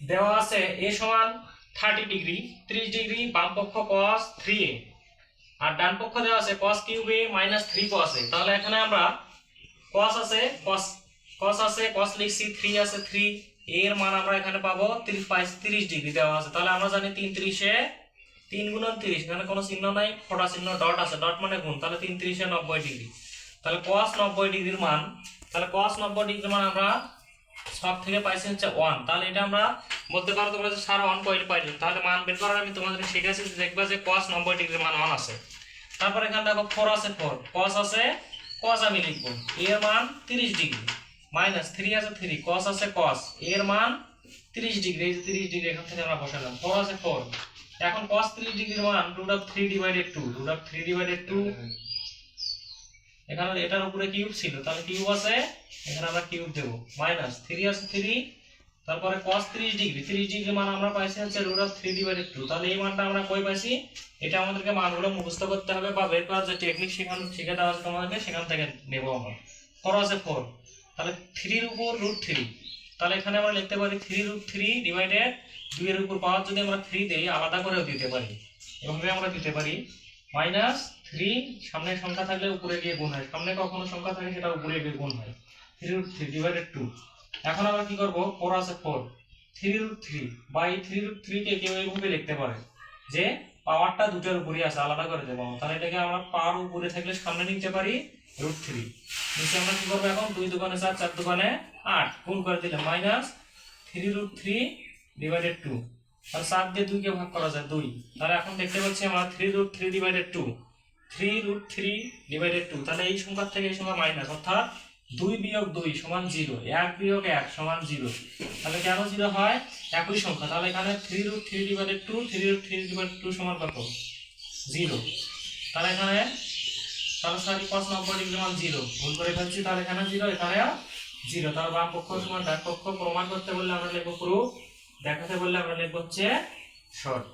দেওয়া আছে এ সমান থার্টি ডিগ্রি ত্রিশ ডিগ্রি বাম পক্ষ কস থ্রি এ আর ডান পক্ষ দেওয়া আছে cos cube A minus three cos A তাহলে এখানে আমরা কস আছে কস কস আছে কস লিখছি থ্রি আছে থ্রি এর মান আমরা এখানে পাবো তিরিশ তিরিশ ডিগ্রি দেওয়া আছে। তাহলে আমরা জানি তিন ত্রিশে তিন গুণন তিরিশ, এখানে কোনো চিহ্ন নাই, ফোটা চিহ্ন ডট আছে ডট মানে গুণ। তাহলে তিন ত্রিশে নব্বই ডিগ্রি তাহলে কস নব্বই ডিগ্রির মান, তাহলে কস নব্বই ডিগ্রির মান আমরা সব থেকে পাইছি হচ্ছে ওয়ান তাহলে এটা আমরা বলতে পারো তোমরা যে সারা ওয়ান পয়েন্ট পাইছো তাহলে মান বের করার আমি তোমাদের শিখেছি দেখবা যে কস নব্বই ডিগ্রির মান ওয়ান আছে। তারপর এখানে দেখো ফোর আছে ফোর কস আছে কস আমি লিখব। এর মান তিরিশ ডিগ্রি মাইনাস থ্রি আছে থ্রি কস আছে কস এর মান তিরিশ ডিগ্রি এই যে তিরিশ ডিগ্রি এখান থেকে আমরা বসালাম। ফোর আছে ফোর এখন কস তিরিশ ডিগ্রির মান root of three divided two root of three divided two এখানে এটার উপরে কিউব ছিল, তাহলে কিউব আছে, এখানে আমরা কিউব দেবো মাইনাস থ্রি আছে থ্রি তারপরে cos 30 ডিগ্রি 30 ডিগ্রি মান আমরা পাইছি হচ্ছে রুট অফ 3 ডিভাইডেড 2 তাহলে এই মানটা আমরা কই পাইছি? এটা আমাদেরকে মানগুলো মুখস্থ করতে হবে বা বের করার যে টেকনিক সেখান শিখে দেওয়া আছে তোমাদেরকে সেখান থেকে নেব আমরা। 4 আছে 4 তাহলে 3 এর উপর রুট 3 তাহলে এখানে আমরা লিখতে পারি 3 রুট 3 ডিভাইডেড 2 এর উপর পাওয়ার যদি আমরা 3 দেই, আলাদা করেও দিতে পারি। এভাবে আমরা দিতে পারি মাইনাস 3 সামনে সংখ্যা থাকলে উপরে গিয়ে গুণ হয়। সামনে কখনো সংখ্যা থাকে, সেটা উপরে গিয়ে গুণ হয়। Three root three divided two এখন আমরা কি করব? ফোর আছে 4 3 রুট 3 বাই থ্রি রুট 3 কে কেউ এইভাবে লিখতে পারে যে পাওয়ারটা দুটোর উপরই আছে, আলাদা করে দেবো তাহলে এটাকে আমরা পাওয়ার উপরে থাকলে সামনে নিতে পারি রুট থ্রি নিচে আমরা কি করব এখন? দুই দোকানে চার চার দোকানে আট। গুণ করে দিলে minus three root three divided two তাহলে 7 দিয়ে 2 কে ভাগ করা যায় দুই। তাহলে এখন দেখতে পাচ্ছি আমরা three root three divided 2 3 root 3 divided 2 তাহলে এই সংখ্যা থেকে এই সংখ্যা মাইনাস অর্থাৎ দুই বিয়োগ দুই সমান জিরো এক বিয়োগ এক সমান জিরো তাহলে কেন জিরো হয়? একই সংখ্যা, তাহলে এখানে three root three divided two three root three divided two সমান কত? জিরো তাহলে এখানে তাহলে পাঁচ নব্বই ডিগ্রি মান জিরো ভুল করে ফেলছি, তাহলে এখানে জিরো এখানেও জিরো তাহলে বাম পক্ষ সমান ডান পক্ষ প্রমাণ করতে বললে আমরা লিখব প্রুফ দেখাতে বললে আমরা লিখব হচ্ছে শর্ট